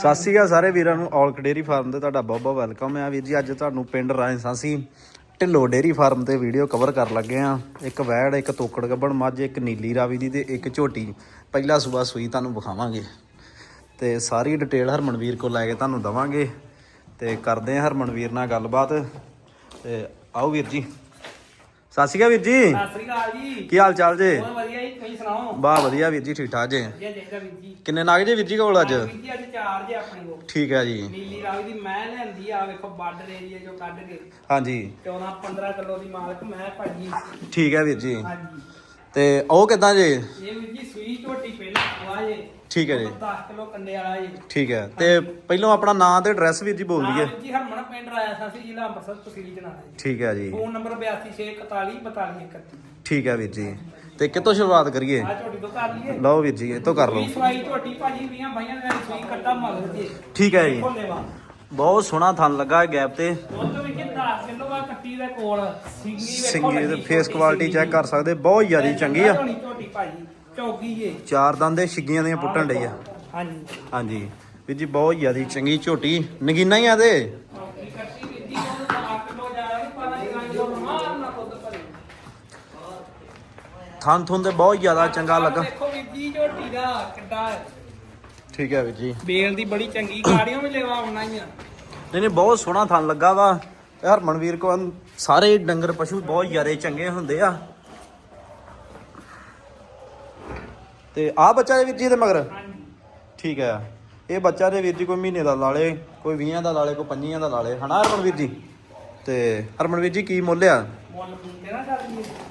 ਸਤਿ ਸ਼੍ਰੀ ਅਕਾਲ ਸਾਰੇ ਵੀਰਾਂ ਨੂੰ ਔਲਕ ਡੇਰੀ ਫਾਰਮ ਤੇ ਤੁਹਾਡਾ ਬਹੁਤ ਬਹੁਤ ਵੈਲਕਮ ਹੈ ਵੀਰ ਜੀ, ਅੱਜ ਤੁਹਾਨੂੰ ਪਿੰਡ ਰਾਜਸਾਂਸੀ ਢਿੱਲੋ ਡੇਰੀ ਫਾਰਮ ਤੇ ਵੀਡੀਓ ਕਵਰ ਕਰਨ ਲੱਗੇ ਆ। ਇੱਕ ਵੈੜ, ਇੱਕ ਤੋਕੜ ਗੱਬਣ, ਮੱਝ, ਇੱਕ ਨੀਲੀ ਰਾਵੀ ਦੀ ਤੇ ਇੱਕ ਝੋਟੀ। ਪਹਿਲਾ ਸੂਆ ਸੂਈ ਤੁਹਾਨੂੰ ਵਿਖਾਵਾਂਗੇ। ਤੇ ਸਾਰੀ ਡਿਟੇਲ ਹਰਮਨਵੀਰ ਕੋਲ ਲੈ ਕੇ ਤੁਹਾਨੂੰ ਦਵਾਂਗੇ। ਤੇ ਕਰਦੇ ਆ ਹਰਮਨਵੀਰ ਨਾਲ ਗੱਲਬਾਤ। ਤੇ ਆਓ ਵੀਰ ਜੀ। ਸਤਿ ਸ਼੍ਰੀ ਅਕਾਲ ਵੀਰ ਜੀ। ਸਤਿ ਸ੍ਰੀ ਅਕਾਲ ਜੀ। ਕੀ ਹਾਲ ਚਾਲ ਜੇ? ਬਹੁਤ ਵਧੀਆ ਜੀ ਤੁਸੀਂ ਸੁਣਾਓ? ਬਾ ਵਧੀਆ ਵੀਰ ਜੀ ਠੀਕ ਠਾਕ ਜੇ। ਵਧੀਆ ਚਾਹੀਦਾ ਵੀਰ ਜੀ। ਕਿੰਨੇ ਨਾਗ ਜੇ ਵੀਰ ਜੀ ਕੋਲ ਅੱਜ? ਵੀਰ ਜੀ ਅੱਜ ਚਾਰ ਜੇ ਆਪਣੇ ਕੋਲ। ਠੀਕ ਹੈ ਜੀ। ਨੀਲੀ ਰਾਵੀ ਦੀ ਮੈਂ ਲੈਂਦੀ ਆ ਵੇਖੋ ਬਾਰਡਰ ਏਰੀਆ ਚੋਂ ਕੱਢ ਕੇ। ਹਾਂਜੀ। 14 15 ਕਿਲੋ ਦੀ ਮਾਲਕ ਮੈਂ ਭਾਜੀ। ਠੀਕ ਹੈ ਵੀਰ ਜੀ। ਹਾਂਜੀ। ਤੇ ਉਹ ਕਿਦਾਂ ਜੇ? ਇਹ ਵੀਰ ਜੀ ਸੂਈ ਝੋਟੀ ਪਹਿਲਾਂ ਖਵਾ ਜੇ। ਠੀਕ ਹੈ ਜੀ। 10 ਕਿਲੋ ਕੰਡੇ ਵਾਲਾ ਜੀ। ਠੀਕ ਹੈ। ਤੇ ਪਹਿਲਾਂ ਆਪਣਾ ਨਾਂ ਤੇ ਐਡਰੈਸ ਵੀਰ ਜੀ ਬੋਲ ਦਈਏ। ਵੀਰ ਜੀ ਹਰਮਨ ਪਿੰਡ ਰਾਇਆ ਸਾਸੀ ਜ਼ਿਲ੍ਹਾ ਅੰਮ੍ਰਿਤਸਰ ਤਹਿਸੀਲ ਜਨਾਲਾ ਜੀ। ਠੀਕ ਹੈ ਜੀ। ਫੋਨ ਨੰਬਰ 8264424131 ਠੀਕ ਹੈ ਵੀਰ ਜੀ। ਤੇ ਕਿੱਥੋਂ ਸ਼ੁਰੂਆਤ ਕਰੀਏ? ਆ ਝੋਟੀ ਤੋਂ ਕਰ ਲਈਏ। ਲਓ ਵੀਰ ਜੀ ਇਹ ਤੋਂ ਕਰ ਲਓ। ਸੂਈ ਸਵਾਈ ਝੋਟੀ ਭਾਜੀ ਵੀਆਂ ਬਾਈਆਂ ਦੇ ਨਾਲ ਸੂਈ ਕੱਟਾ ਮਗਰ ਜੀ ਠੀਕ ਹੈ ਜੀ। ਬਹੁਤ ਸੋਹਣਾ ਥਣ ਲੱਗਾ ਗੈਪ ਤੇ। ਦੁੱਧ ਵੀ ਕਿ 10 ਕਿਲੋ ਆ ਕੱਟੀ ਦੇ ਕੋਲ। ਸਿੰਗੀ ਵੇਖੋ ਸਿੰਗੀ ਤੇ ਲੱਗੀ ਫੇਸ ਛੋਟੀ ਕੁਆਲਿਟੀ ਚੈੱਕ ਕਰ ਸਕਦੇ ਬਹੁਤ ਜ਼ਿਆਦਾ ਚੰਗੀ ਆ। ਝੋਟੀ ਝੋਟੀ ਭਾਜੀ ਚੌਗੀ ਜੇ। ਚਾਰ ਦੰਦ ਦੇ ਛਿੱਗੀਆਂ ਦੀਆਂ ਪੁੱਟਣ ਡਈ ਆ। ਹਾਂਜੀ। ਹਾਂਜੀ। ਵੀਰ ਜੀ ਬਹੁਤ ਜ਼ਿਆਦਾ ਚੰਗੀ ਝੋਟੀ। ਨਗੀਨਾ ਹੀ ਆ ਤੇ ਚੌਗੀ ਕੱਟੀ ਵੀ ਦੀ ਉਹ 10 ਕਿਲੋ ਜ਼ਿਆਦਾ ਨਹੀਂ ਪਾਣਾ ਜਿਹਾ ਜੋ ਮਾਰ ਨਾ ਦੁੱਧ ਭਰੇ। ਥਣ ਥੁਣ ਤੇ ਬਹੁਤ ਜ਼ਿਆਦਾ ਚੰਗਾ ਲੱਗਾ। ਦੇਖੋ ਵੀ ਜੀ ਝੋਟੀ ਦਾ ਕਿੱਡਾ ਹੈ। ਠੀਕ ਹੈ ਵੀਰ ਜੀ। ਬੇਲ ਦੀ ਬੜੀ ਚੰਗੀ ਗਾੜੀਆਂ ਵੀ ਲੈਵਾ ਆਉਣਾ ਹੀ ਆ। ਨਹੀਂ ਨਹੀਂ ਬਹੁਤ ਸੋਹਣਾ ਥਣ ਲੱਗਾ ਵਾ। ਤੇ ਹਰਮਨਵੀਰ ਕੋਲ ਸਾਰੇ ਡੰਗਰ ਪਸ਼ੂ ਬਹੁਤ ਜ਼ਿਆਦਾ ਚੰਗੇ ਹੁੰਦੇ ਆ। ਤੇ ਆ ਬੱਚਾ ਦੇ ਵੀਰ ਜੀ ਦੇ ਮਗਰ? ਠੀਕ ਹੈ। ਇਹ ਬੱਚਾ ਦੇ ਵੀਰ ਜੀ ਕੋਈ ਮਹੀਨੇ ਦਾ ਲਾਲੇ ਕੋਈ 20 ਦਾ ਲਾਲੇ ਕੋਈ 25 ਦਾ ਲਾਲੇ ਹਨਾ ਹਰਮਨਵੀਰ ਜੀ? ਤੇ ਹਰਮਨਵੀਰ ਜੀ ਕੀ ਮੁੱਲ ਆ? ਮੁੱਲ ਨਾ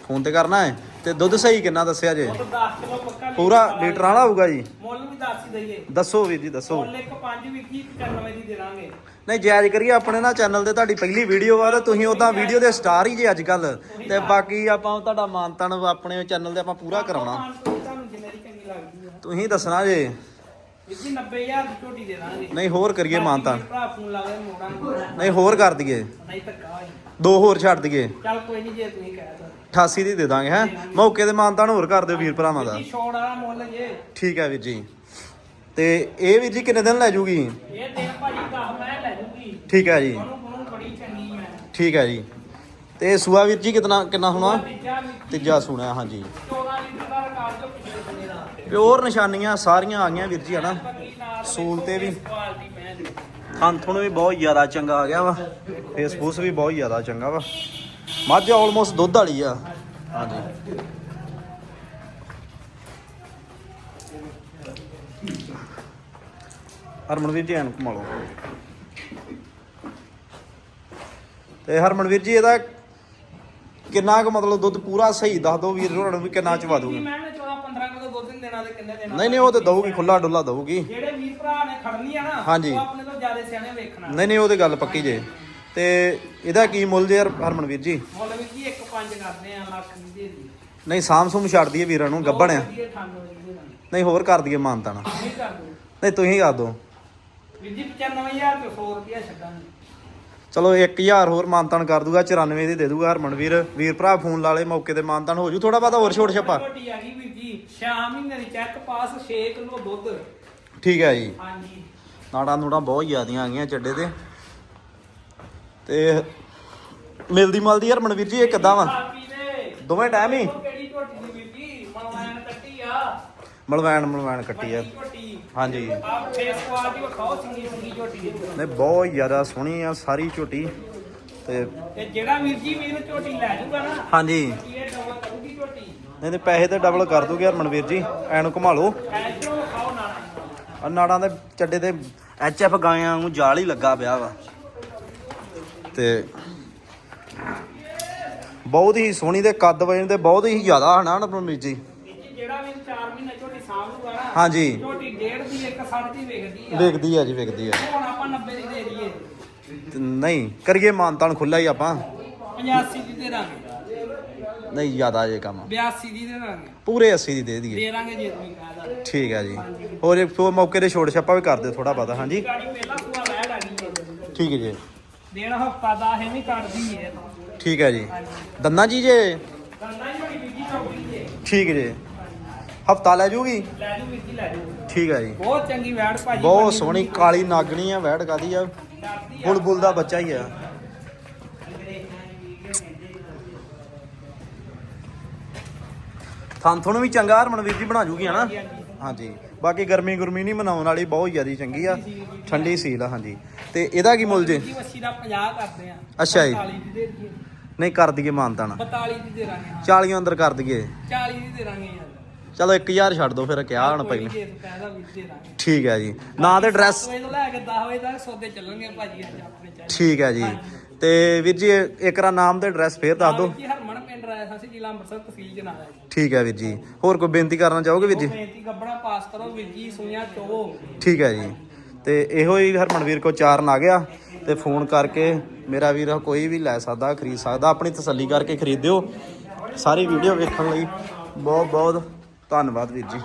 ਫੋਨ ਤੇ ਕਰਨਾ ਹੈ? ਤੇ ਦੁੱਧ ਸਹੀ ਕਿੰਨਾ ਦੱਸਿਆ ਜੇ? ਉਹ 10 ਕਿਲੋ ਪੱਕਾ ਪੂਰਾ ਲੀਟਰ ਵਾਲਾ ਹੋਊਗਾ ਜੀ? ਮੁੱਲ ਵੀ ਦੱਸ ਹੀ ਦਈਏ। ਦੱਸੋ ਵੀਰ ਜੀ ਦੱਸੋ। ਮੁੱਲ ਇੱਕ 5 ਵੀ 95 ਦੀ ਦੇ ਦਾਂਗੇ ਨਹੀਂ ਜਾਇਜ਼ ਕਰੀਏ ਆਪਣੇ ਨਾ ਚੈਨਲ ਤੇ ਤੁਹਾਡੀ ਪਹਿਲੀ ਵੀਡੀਓ ਆ ਤੇ ਤੁਸੀਂ ਉਦਾਂ ਵੀਡੀਓ ਦੇ ਸਟਾਰ ਹੀ ਜੇ ਅੱਜ ਕੱਲ ਤੇ ਬਾਕੀ ਆਪਾਂ ਤੁਹਾਡਾ ਮਾਨਤਨ ਆਪਣੇ ਚੈਨਲ ਤੇ ਆਪਾਂ ਪੂਰਾ ਕਰਾਉਣਾ। ਤੁਹਾਨੂੰ ਜਿੰਨੇ ਦੀ ਚੰਗੀ ਲੱਗਦੀ ਆ। ਤੁਸੀਂ ਦੱਸਣਾ ਜੇ। ਜੀ 90000 ਦੀ ਝੋਟੀ ਦੇ ਦਾਂਗੇ। ਨਹੀਂ ਹੋਰ ਕਰੀਏ ਮਾਨਤਨ। ਭਰਾ ਫੋਨ ਲਾ ਕੇ ਮੋੜਾਂਗੇ ਨਹੀਂ ਹੋਰ ਕਰ ਦਈਏ। ਨਹੀਂ ਧੱਕਾ ਹੋਈ ਦੋ ਹੋਰ ਛੱਡ ਦਈਏ। ਚੱਲ ਕੋਈ ਨਹੀਂ ਜੇ ਤੁਸੀਂ ਕਹਿ ਦੋ। 88 ਦੀ ਦੇ ਦਾਂਗੇ ਹੈ? ਮੌਕੇ ਤੇ ਮਾਨਤਨ ਹੋਰ ਕਰ ਦਿਓ ਵੀਰ ਭਰਾਵਾਂ ਦਾ। ਜੀ ਛੋੜ ਵਾਲਾ ਮੁੱਲ ਜੇ। ਠੀਕ ਹੈ ਵੀਰ ਜੀ। ਤੇ ਇਹ ਵੀਰ ਜੀ ਕਿੰਨੇ ਦਿਨ ਲੈ ਜੂਗੀ? ਇਹ ਦਿਨ ਭਾਜੀ 10 ਮੈਂ ਲੈ ਜੂਗੀ। ਠੀਕ ਹੈ ਜੀ। ਉਹਨੂੰ ਉਹਨੂੰ ਬੜੀ ਚੰਗੀ ਮੈਂ ਠੀਕ ਹੈ ਜੀ। ਤੇ ਸੂਆ ਵੀਰ ਜੀ ਕਿਤਨਾ ਕਿੰਨਾ ਹੋਣਾ? ਤੀਜਾ ਵੀ ਤੀਜਾ ਸੁਣਿਆ ਹਾਂਜੀ। 14 ਲੀਟਰ ਦਾ ਰਿਕਾਰਡ ਜੋ ਪਿਛਲੇ ਬੰਦੇ ਦਾ ਪਿਓਰ ਨਿਸ਼ਾਨੀਆਂ ਸਾਰੀਆਂ ਆ ਗਈਆਂ ਵੀਰ ਜੀ, ਹਨਾ? ਸੂਲ ਤੇ ਵੀ। ਕੁਆਲਿਟੀ ਵੀ ਬਹੁਤ ਜ਼ਿਆਦਾ ਚੰਗਾ ਆ ਗਿਆ ਵਾ। ਫੇਸਬੁੱਕ ਵੀ ਬਹੁਤ ਜ਼ਿਆਦਾ ਚੰਗਾ ਵਾ। ਮੱਝ ਆਲਮੋਸਟ ਦੁੱਧ ਵਾਲੀ ਆ। ਹਾਂਜੀ। ਹਰਮਨਵੀਰ ਜੀ, ਐਨ ਕਮਾ ਲਓ। ਤੇ ਹਰਮਨਵੀਰ ਜੀ, ਇਹਦਾ ਕਿੰਨਾ ਕੁ ਮਤਲਬ ਦੁੱਧ ਪੂਰਾ ਸਹੀ ਦੱਸ ਦਿਓ ਵੀਰ ਹੋਰਾਂ ਨੂੰ ਵੀ ਕਿੰਨਾ ਚਵਾ ਜੀ ਦੂਗਾ ਮੈਂ 14 15 ਕਿਲੋ ਦੁੱਧ ਨਹੀਂ ਦੇਣਾ ਤੇ ਕਿੰਨੇ ਦੇਣਾ ਨਹੀਂ ਨਹੀਂ ਉਹ ਤੇ ਦਊਗੀ ਖੁੱਲਾ ਡੁੱਲਾ ਦਊਗੀ। ਜਿਹੜੇ ਵੀਰ ਭਰਾ ਨੇ ਖੜਨੀ ਆ ਨਾ ਹਾਂਜੀ। ਉਹ ਆਪਣੇ ਤੋਂ ਜ਼ਿਆਦਾ ਸਿਆਣੇ ਵੇਖਣਾ ਨਹੀਂ ਨਹੀਂ ਉਹ ਤੇ ਗੱਲ ਪੱਕੀ ਜੇ। ਤੇ ਇਹਦਾ ਕੀ ਮੁੱਲ ਜੇ ਹਰ- ਹਰਮਨਵੀਰ ਜੀ? ਮੁੱਲ ਵੀ ਜੀ 1.5 ਕਰਦੇ ਆ ਲੱਖ ਦੀ ਦੇ ਦੀ ਨਹੀਂ ਸਾਮ ਸੂਮ ਛੱਡ ਦਈਏ ਵੀਰਾਂ ਨੂੰ ਗੱਬਣ ਆ। ਨਹੀਂ ਹੋਰ ਕਰ ਦਈਏ ਮਾਨਤਾਣਾ ਨਹੀਂ ਕਰ ਦੋ ਨਹੀਂ ਤੁਸੀਂ ਕਰ ਦਿਓ। ਵੀਰ ਜੀ 95000 ਤੇ 100 ਰੁਪਿਆ ਛੱਡਾਂਗੇ। ਚਲੋ 1000 ਹੋਰ ਮਾਨਤਾਨ ਕਰ ਦੂਗਾ 94 ਦੀ ਦੇ ਦੂਗਾ ਹਰਮਨਵੀਰ। ਵੀਰ ਭਰਾ ਫੋਨ ਲਾ ਲੇ ਮੌਕੇ ਤੇ ਮਾਨਤਾਨ ਹੋ ਜੂ। ਥੋੜਾ ਬਾਤਾ ਹੋਰ ਛੋਟ ਛੱਪਾ। ਛੋਟੀ ਆ ਗਈ ਵੀਰ ਜੀ 6 ਮਹੀਨੇ ਦੀ ਚੈੱਕ ਪਾਸ 6 ਕਿਲੋ ਦੁੱਧ। ਠੀਕ ਹੈ ਜੀ। ਹਾਂਜੀ। ਨਾੜਾਂ ਨੂੜਾਂ ਬਹੁਤ ਜ਼ਿਆਦੀਆਂ ਆ ਗਈਆਂ ਚੱਡੇ ਤੇ। ਤੇ ਮਿਲਦੀ ਮਲਦੀ ਹਰਮਨਵੀਰ ਜੀ ਇਹ ਕਿੱਦਾਂ ਵਾ? ਦੇ ਦੋਵੇਂ ਟਾਈਮ ਹੀ? ਉਹ ਕਿਹੜੀ ਝੋਟੀ ਦੀ ਵੀਰ ਜੀ ਮਨਵੈਨ ਕੱਟੀ ਆ। ਮਲਵੈਣ ਮਲਵੈਣ ਕੱਟੀ ਆ। ਝੋਟੀ। ਹਾਂਜੀ। ਆਪ ਫੇਸ ਕੁਆਲਿਟੀ ਵਿਖਾਓ ਸਿੰਗੀ ਸਿੰਗੀ ਝੋਟੀ ਦੀ। ਨੇ ਬਹੁਤ ਜ਼ਿਆਦਾ ਸੋਹਣੀ ਆ ਸਾਰੀ ਝੋਟੀ। ਤੇ ਤੇ ਜਿਹੜਾ ਵੀਰ ਜੀ ਵੀਰ ਝੋਟੀ ਲੈ ਜੂਗਾ ਨਾ ਹਾਂਜੀ। ਨਹੀਂ ਤੇ ਪੈਸੇ ਤੇ ਡਬਲ ਕਰ ਦੂਗੇ ਹਰਮਨਵੀਰ ਜੀ ਐਨੂੰ ਘੁਮਾ ਲਓ ਨਾ ਆ ਨਾੜਾਂ ਦੇ ਚੱਡੇ ਤੇ ਐਚ ਐਫ ਗਾਇਆਂ ਨੂੰ ਜਾਲ ਹੀ ਲੱਗਾ ਪਿਆ ਵਾ। ਤੇ ਬਹੁਤ ਹੀ ਸੋਹਣੀ ਦੇ ਕੱਦ ਵਜਨ ਤੇ ਬਹੁਤ ਹੀ ਜ਼ਿਆਦਾ ਹਨਾ ਹਰਮਨਵੀਰ ਜੀ। ਜਿਹੜਾ ਵੀ 4 ਮਹੀਨੇ ਝੋਟੀ ਸਾਂਭ ਲੂਗਾ ਨਾ ਹਾਂਜੀ। ਝੋਟੀ ਡੇਢ ਦੀ ਇੱਕ ਸੱਠ ਦੀ ਵਿਕਦੀ ਆ। ਵੇਖਦੀ ਆ ਜੀ ਵੇਖਦੀ ਆ। ਹੁਣ ਆਪਾਂ 90 ਦੀ ਦੇ ਦਈਏ। ਨਹੀਂ ਕਰੀਏ ਮਾਨਤਾਨ ਖੁੱਲਾ ਹੀ ਆਪਾਂ। 85 ਦੀ ਦੇ ਦਾਂਗੇ। ਨਹੀਂ ਜ਼ਿਆਦਾ ਜੇ ਕੰਮ 82 ਦੀ ਦੇ ਦਾਂਗੇ। ਪੂਰੇ 80 ਦੀ ਦੇ ਦਈਏ। ਦੇ ਦਾਂਗੇ ਜੇ ਤੁਸੀਂ ਕਹਦਾ ਠੀਕ ਹੈ ਜੀ। ਹੋਰ ਇੱਕ ਸੋ ਮੌਕੇ ਤੇ ਛੋਟ ਛੱਪਾ ਵੀ ਕਰ ਦਿਓ ਥੋੜਾ ਪਤਾ ਹਾਂਜੀ। ਗਾੜੀ ਪਹਿਲਾਂ ਸੂਆ ਲੈ ਲਾਗੀ ਜੇ। ਠੀਕ ਹੈ ਜੀ। ਦੇਣ ਹਫਤਾ ਦਾ ਇਹ ਵੀ ਕੱਢਦੀ ਹੈ ਠੀਕ ਹੈ ਜੀ। ਦੰਨਾ ਜੀ ਜੇ? ਗੰਨਾ ਹੀ ਬੜੀ ਬੀਜੀ ਚੌਕੀ ਜੇ। ਠੀਕ ਜੇ। ਹਫਤਾ ਲੈ ਜੂਗੀ? ਲੈ ਜੂ ਵੀਰ ਜੀ ਲੈ ਜੂ। ਠੀਕ ਹੈ ਜੀ। ਬਹੁਤ ਚੰਗੀ ਵੈੜ ਭਾਜੀ ਬਹੁਤ ਸੋਹਣੀ ਕਾਲੀ ਨਾਗਣੀ ਆ ਵੈੜ ਕਾਦੀ ਆ। ਬੁਲਬੁਲ ਦਾ ਬੱਚਾ ਹੀ ਆ। ਥਾਂ ਤੁਹਾਨੂੰ ਵੀ ਚੰਗਾ ਹਰਮਨਵੀਰ ਜੀ ਬਣਾ ਜੂਗੀ ਹਨਾ? ਹਾਂਜੀ, ਬਾਕੀ ਗਰਮੀ ਗੁਰਮੀ ਨਹੀਂ ਮਨਾਉਣ ਵਾਲੀ ਬਹੁਤ ਜ਼ਿਆਦਾ ਚੰਗੀ ਆ। ਠੰਡੀ ਸੀਲ ਆ ਹਾਂਜੀ। ਤੇ ਇਹਦਾ ਕੀ ਮੁੱਲ ਜੇ? ਜੀ ਵੱਛੀ ਦਾ 50 ਕਰਦੇ ਆ। ਅੱਛਾ ਜੀ। 45 ਦੀ ਦੇ ਦਈਏ। ਨਹੀਂ ਕਰ ਦਈਏ ਮਾਨਤਾਨ। 42 ਦੀ ਦੇ ਹਾਂ। 40 ਅੰਦਰ ਕਰ ਦਈਏ। 40 ਦੀ ਦੇ ਦਾਂਗੇ ਯਾਰ। ਚਲੋ 1000 ਛੱਡ ਦੋ ਫਿਰ ਕਿਹਾ ਹੁਣ ਪਹਿਲਾਂ। ਦੇ ਠੀਕ ਹੈ ਜੀ। ਨਾਂ ਤੇ ਐਡਰੈਸ ਸਵੇਰ ਤੋਂ ਲੈ ਕੇ 10 ਵਜੇ ਤੱਕ ਸੌਦੇ ਚੱਲਣਗੇ ਭਾਜੀ ਅੱਜ ਆਪਣੇ ਚਾਹ ਠੀਕ ਹੈ ਜੀ। ਤੇ ਵੀਰ ਜੀ ਇੱਕਰਾ ਨਾਮ ਤੇ ਐਡਰੈਸ ਫੇਰ ਦੱਸ ਦਿਓ। ਹਰਮਨ ਪਿੰਡ ਰਾਇਆ ਸਾਸੀ ਜ਼ਿਲ੍ਹਾ ਅੰਮ੍ਰਿਤਸਰ ਤਹਿਸੀਲ ਜਨਾਲਾ ਜੀ। ਠੀਕ ਹੈ ਵੀਰ ਜੀ। ਹੋਰ ਕੋਈ ਬੇਨਤੀ ਕਰਨਾ ਚਾਹੋਗੇ ਵੀਰ ਜੀ? ਬੇਨਤੀ ਗੱਬੜਾ ਪਾਸ ਕਰੋ ਵੀਰ ਜੀ ਸੁਣਿਆ ਚੋ ਠੀਕ ਹੈ ਜੀ। ਤੇ ਇਹੋ ਹੀ ਹਰਮਨਵੀਰ ਕੋ ਚਾਰਨ ਆ ਗਿਆ। ਤੇ ਫੋਨ ਕਰਕੇ ਮੇਰਾ ਵੀਰ ਕੋਈ ਵੀ ਲੈ ਸਕਦਾ ਖਰੀਦ ਸਕਦਾ ਆਪਣੀ ਤਸੱਲੀ ਕਰਕੇ ਖਰੀਦਿਓ। ਸਾਰੀ ਵੀਡੀਓ ਵੇਖਣ ਲਈ ਬਹੁਤ ਬਹੁਤ ਧੰਨਵਾਦ ਵੀਰ ਜੀ।